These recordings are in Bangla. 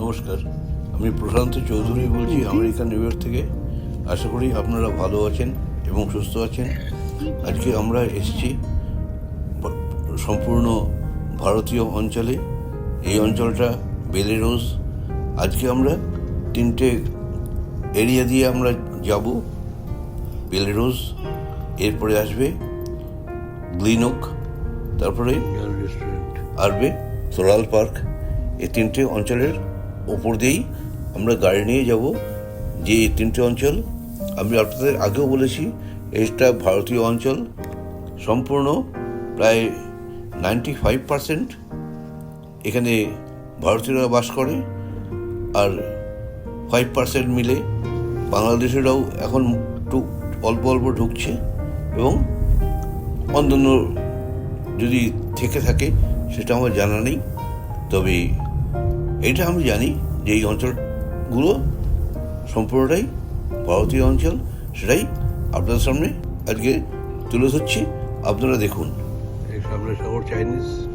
নমস্কার। আমি প্রশান্ত চৌধুরী বলছি আমেরিকান নিউ ইয়র্ক থেকে। আশা করি আপনারা ভালো আছেন এবং সুস্থ আছেন। আজকে আমরা এসেছি সম্পূর্ণ ভারতীয় অঞ্চলে। এই অঞ্চলটা বেলেরোজ আজকে আমরা তিনটে এরিয়া দিয়ে আমরা যাব। বেলেরোজ এরপরে আসবে গ্লিনক তারপরে আসবে সোলাল পার্ক। এই তিনটে অঞ্চলের ওপর দিয়েই আমরা গাড়ি নিয়ে যাব, যে তিনটে অঞ্চল আমি আপনাদের আগেও বলেছি, এটা ভারতীয় অঞ্চল, সম্পূর্ণ প্রায় নাইনটি ফাইভ পারসেন্ট এখানে ভারতীয়রা বাস করে আর ফাইভ পার্সেন্ট মিলে বাংলাদেশেরাও এখন অল্প অল্প ঢুকছে এবং অন্যান্য যদি থেকে থাকে সেটা আমার জানা নেই, তবে এটা আমি জানি যে এই অঞ্চলগুলো সম্পূর্ণটাই ভারতীয় অঞ্চল, সেটাই আপনাদের সামনে আজকে তুলে ধরছি। আপনারা দেখুন। সামনে শহর চাইনিজ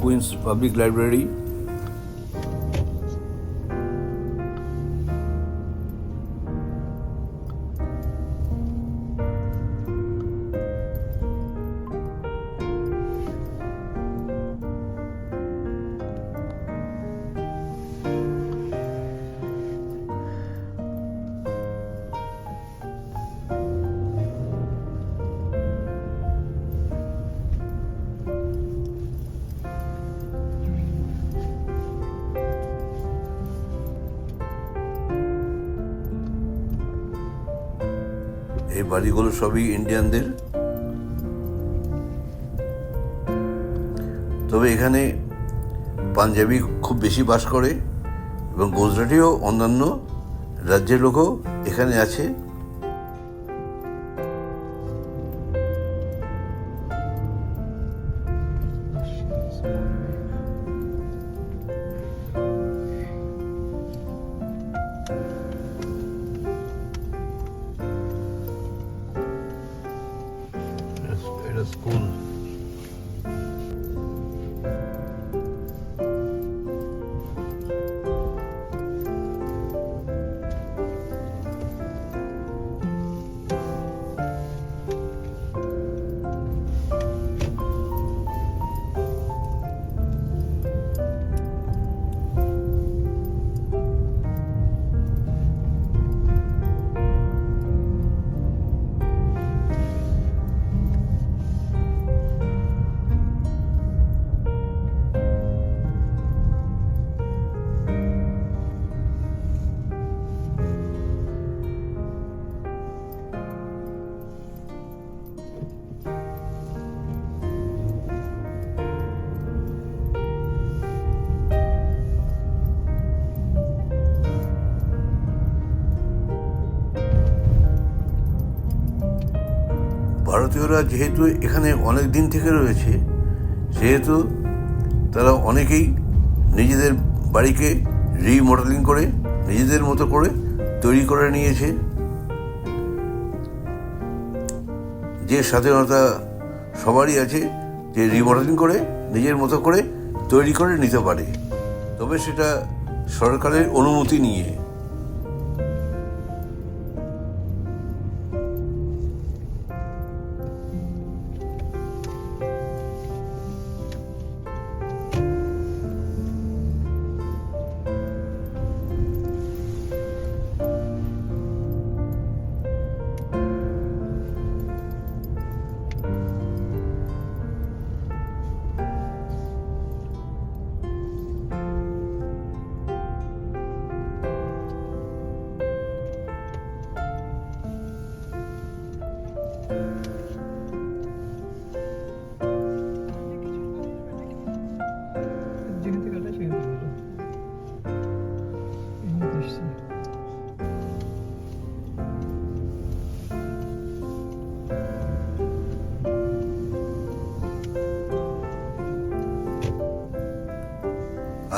Queen's Public Library. এই বাড়িগুলো সবই ইন্ডিয়ানদের তবে এখানে পাঞ্জাবি খুব বেশি বাস করে এবং গুজরাটিও অন্যান্য রাজ্যের লোকও এখানে আছে। ভারতীয়রা যেহেতু এখানে অনেক দিন থেকে রয়েছে, সেহেতু তারা অনেকেই নিজেদের বাড়িকে রিমডেলিং করে, নিজেদের মতো করে তৈরি করে নিয়েছে। যে স্বাধীনতা সবারই আছে, যে রিমডেলিং করে, নিজের মতো করে তৈরি করে নিতে পারে। তবে সেটা সরকারের অনুমতি নিয়ে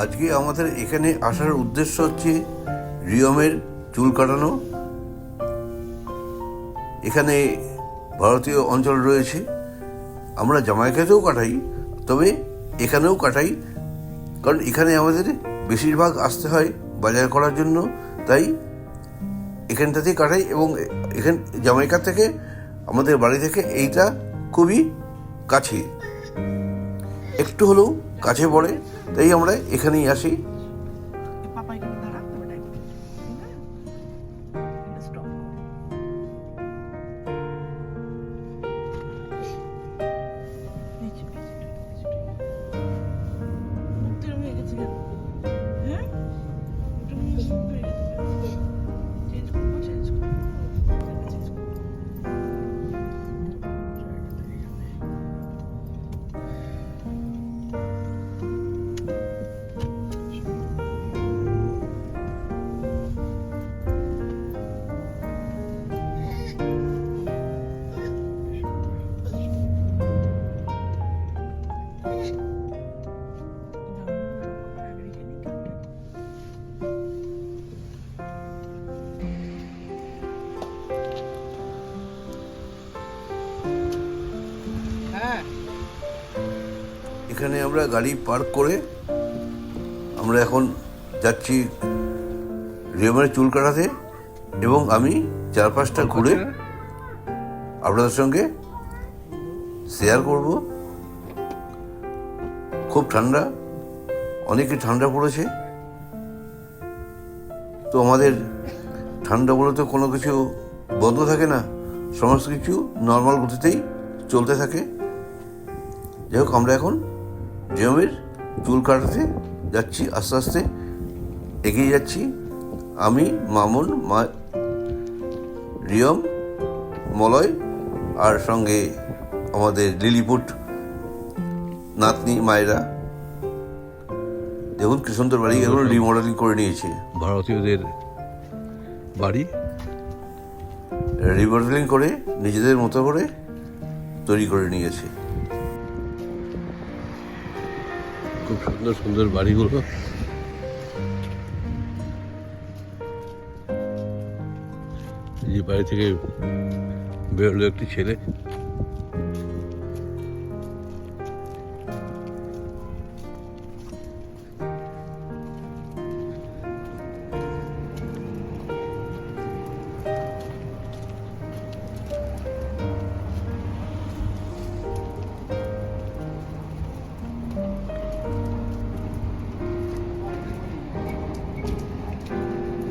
আজকে আমাদের এখানে আসার উদ্দেশ্য হচ্ছে রিয়মের চুল কাটানো। এখানে ভারতীয় অঞ্চল রয়েছে। আমরা জামাইকাতেও কাটাই, তবে এখানেও কাটাই। কারণ এখানে আমাদের বেশিরভাগ আসতে হয় বাজার করার জন্য, তাই এখানটাতেই কাটাই এবং এখান জামাইকা থেকে আমাদের বাড়ি থেকে এইটা খুবই কাছে। একটু হলেও কাছে পড়ে তাই আমরা এখানেই আসি। এখানে আমরা গাড়ি পার্ক করে আমরা এখন যাচ্ছি রিয়মের চুল কাটাতে এবং আমি চার পাঁচটা ঘুরে আপনাদের সঙ্গে শেয়ার করব। খুব ঠান্ডা অনেকই ঠান্ডা পড়েছে। তো আমাদের ঠান্ডা বলে তো কোনো কিছু বন্ধ থাকে না সমস্ত কিছু নর্মাল গতিতেই চলতে থাকে। যাই হোক আমরা এখন জমের চুল কাটাতে যাচ্ছি আস্তে আস্তে এগিয়ে যাচ্ছি। আমি মামুন মা রিয়ম মলয় আর সঙ্গে আমাদের লিলিপুট নাতনি মায়েরা। দেখুন কি সুন্দর বাড়ি এগুলো রিমডেলিং করে নিয়েছে। ভারতীয়দের বাড়ি। রিমডেলিং করে নিজেদের মতো করে তৈরি করে নিয়েছে। খুব সুন্দর সুন্দর বাড়িগুলো। যে বাড়ি থেকে বেরোলো একটি ছেলে।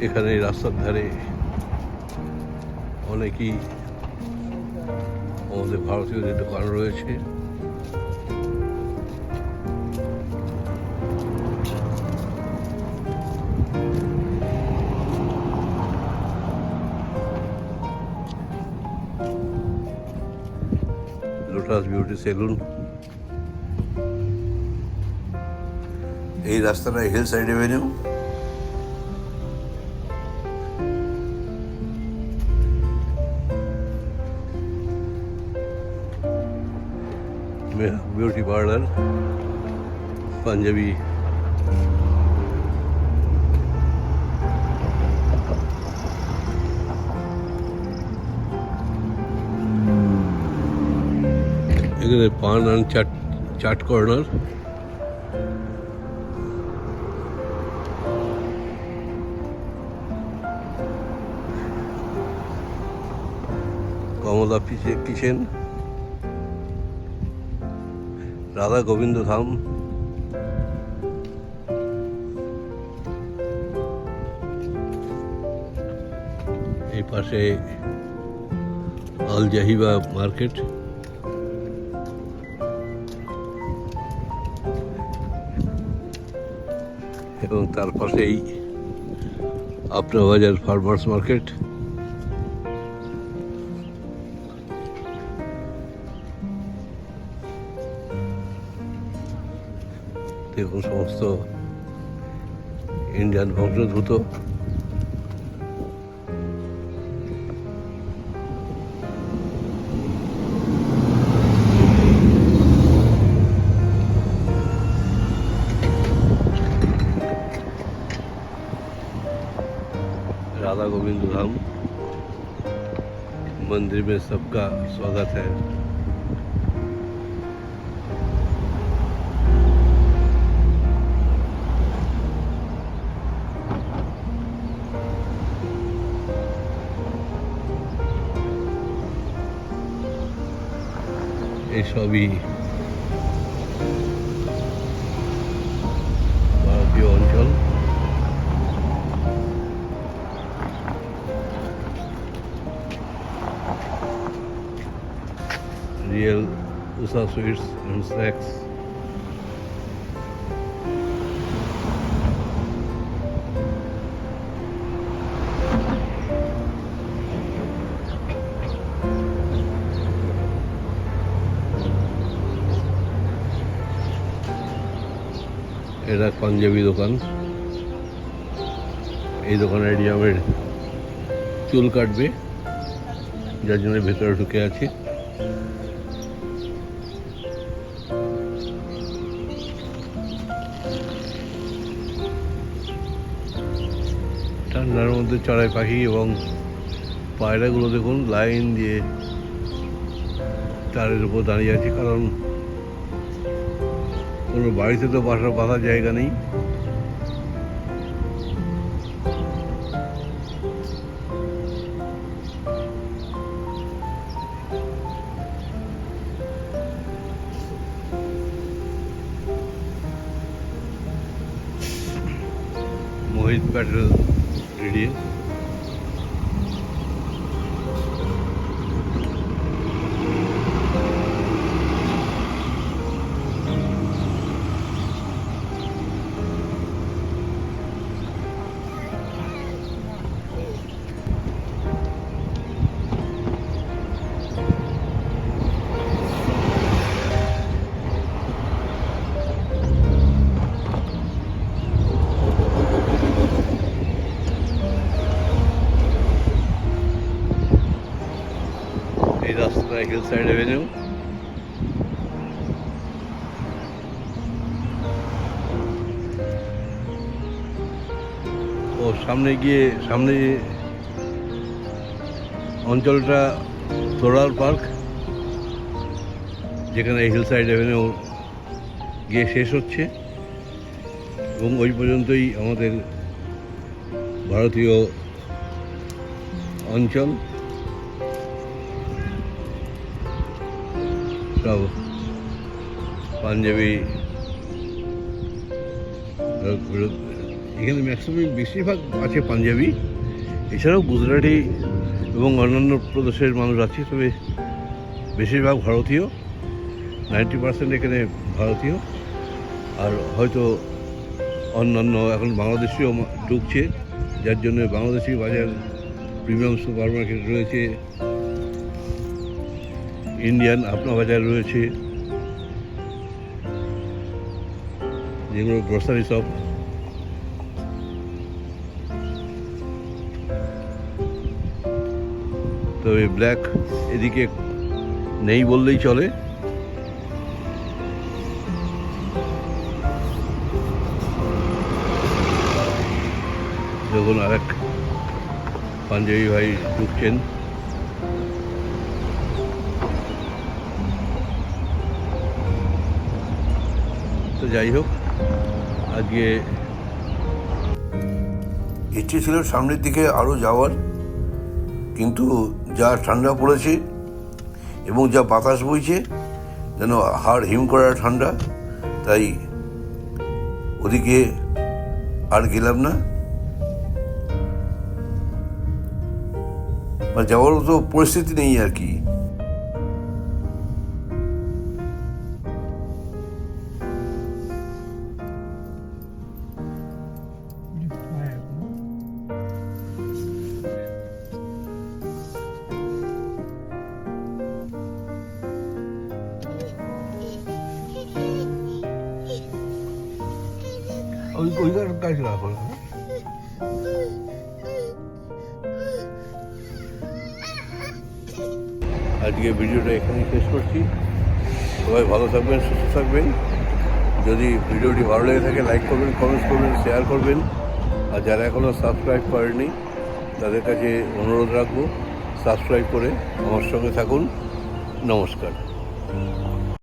এখানে রাস্তার ধারে অনেকই আমাদের ভারতীয়দের দোকান রয়েছে। লোটাস বিউটি সেলুন এই রাস্তাটা hill side avenue beauty parlour Punjabi এখানে paan and chaat chaat corner Kamala kitchen Radha Gobinda Dham. এই পাশে আল জাহিবা মার্কেট। এবং তার পাশেই আপনা বাজার ফার্মার্স মার্কেট। দেখুন সমস্ত ইন্ডিয়ান বংশোদ্ভূত राधा गोविंद धाम मंदिर में सबका स्वागत है এই সবই ভারতীয় অঞ্চল real USA sweets and snacks. এটা পাঞ্জাবি দোকান। এই দোকানে আমার চুল কাটবে, যার জন্য ভেতরে ঢুকে আছে। ঠান্ডার মধ্যে চড়াই পাখি এবং পায়রাগুলো দেখুন, লাইন দিয়ে তারের উপর দাঁড়িয়ে আছে, কারণ কোনো বাড়িতে তো বাসা বাঁধার জায়গা নেই। Mohit Patel radio. Hill side avenue ও, সামনে গিয়ে, সামনে অঞ্চলটা তোরাল পার্ক, যেখানে হিল সাইড এভিনিউ গিয়ে শেষ হচ্ছে। এবং ওই পর্যন্তই আমাদের ভারতীয় অঞ্চল। সব পাঞ্জাবি এখানে ম্যাক্সিমাম বেশিরভাগ আছে পাঞ্জাবি। এছাড়াও গুজরাটি এবং অন্যান্য প্রদেশের মানুষ আছে, তবে বেশিরভাগ ভারতীয়। নাইনটি পার্সেন্ট এখানে ভারতীয়। আর হয়তো অন্যান্য এখন বাংলাদেশিও ঢুকছে, যার জন্য Bangladeshi Bazaar premium super market রয়েছে। ইন্ডিয়ান আপনা বাজার রয়েছে। যেগুলো গ্রোসারি শপ তবে ব্ল্যাক এদিকে নেই বললেই চলে। যখন আর এক পাঞ্জাবি ভাই ঢুকছেন। যাই হোক আজকে ইচ্ছে ছিল সামনের দিকে আরও যাওয়ার, কিন্তু যা ঠান্ডা পড়েছে এবং যা বাতাস বইছে, যেন হাড় হিম করা ঠান্ডা, তাই ওদিকে আর গেলাম না। মানে যাওয়ার তো পরিস্থিতি নেই আর কি। আজকে ভিডিওটা এখানেই শেষ করছি। সবাই ভালো থাকবেন, সুস্থ থাকবেন। যদি ভিডিওটি ভালো লেগে থাকে লাইক করবেন কমেন্টস করবেন শেয়ার করবেন। আর যারা এখনও সাবস্ক্রাইব করেনি তাদের কাছে অনুরোধ রাখব সাবস্ক্রাইব করে আমার সঙ্গে থাকুন। নমস্কার।